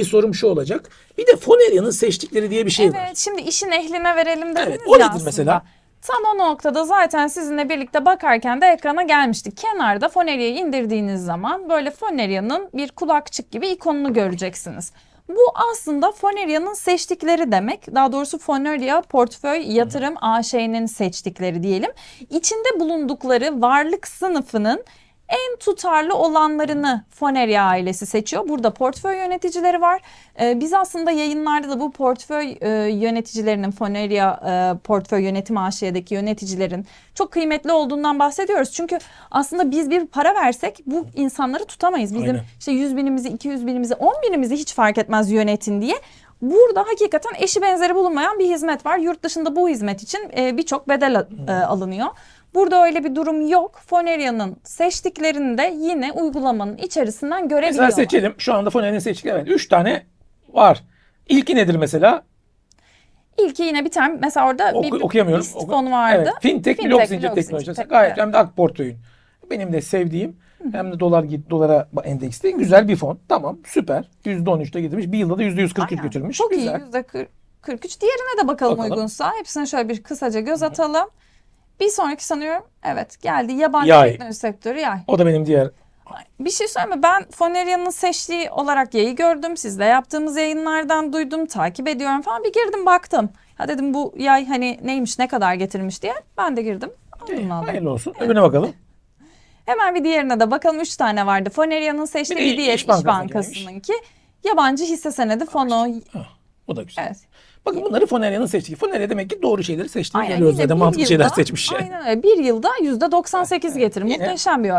bir sorum şu olacak. Bir de Foneria'nın seçtikleri diye bir şey var. Evet şimdi işin ehline verelim dediniz Evet, o ya aslında. mesela? Tam o noktada zaten sizinle birlikte bakarken de ekrana gelmiştik. Kenarda Foneria'yı indirdiğiniz zaman böyle Foneria'nın bir kulakçık gibi ikonunu göreceksiniz. Bu aslında Foneria'nın seçtikleri demek. Daha doğrusu Foneria Portföy Yatırım AŞ'nin seçtikleri diyelim. İçinde bulundukları varlık sınıfının en tutarlı olanlarını Foneria ailesi seçiyor. Burada portföy yöneticileri var. Ee, biz aslında yayınlarda da bu portföy e, yöneticilerinin Foneria e, portföy yönetim AŞ'deki yöneticilerin çok kıymetli olduğundan bahsediyoruz. Çünkü aslında biz bir para versek bu insanları tutamayız. Bizim Aynen. işte 100 binimizi, 200 binimizi, 10 binimizi hiç fark etmez yönetin diye. Burada hakikaten eşi benzeri bulunmayan bir hizmet var. Yurt dışında bu hizmet için e, birçok bedel e, alınıyor. Burada öyle bir durum yok. Foneria'nın seçtiklerini de yine uygulamanın içerisinden Mesela görebiliyorlar. seçelim. Şu anda Foneria'nın seçtikleri. Evet, 3 tane var. İlki nedir mesela? İlki yine bir tane mesela orada Oku- bir okuyamıyorum. Oku- fonu vardı. Evet, fintech, Fintech, blok zincir teknolojisi. Gayet hem de Akportföy'ün. Benim de sevdiğim hem de dolar dolara endeksli güzel bir fon. Tamam süper. %13'te getirmiş. Bir yılda da %143 Aynen. götürmüş. Çok güzel. iyi yüzde kırk- 43. Diğerine de bakalım, Bakalım. uygunsa. Hepsine şöyle bir kısaca göz atalım. Bir sonraki sanıyorum evet geldi yabancı Yay. teknoloji sektörü yay. O da benim diğer Bir şey söyleyeyim mi? Ben Foneria'nın seçtiği olarak yayı gördüm. Sizle yaptığımız yayınlardan duydum, takip ediyorum falan. Bir girdim baktım. Ha dedim bu yay hani neymiş, ne kadar getirmiş diye. Ben de girdim. Aldım aldım. hayırlı olsun. Öbürüne bakalım. Hemen bir diğerine de bakalım. Üç tane vardı. Foneria'nın seçtiği Bir de bir diğer İş İş Bankası'nın Bankası'nınki. Yabancı hisse senedi fonu. O da güzel. Evet. Bakın bunları Foneria'nın seçtiği. Foneria demek ki doğru şeyleri seçtiğini Aynen, görüyoruz zaten. Mantıklı şeyler yılda- seçmiş. yani. Aynen öyle. Bir yılda yüzde 98 getirir. Yine- Muhteşem bir oran.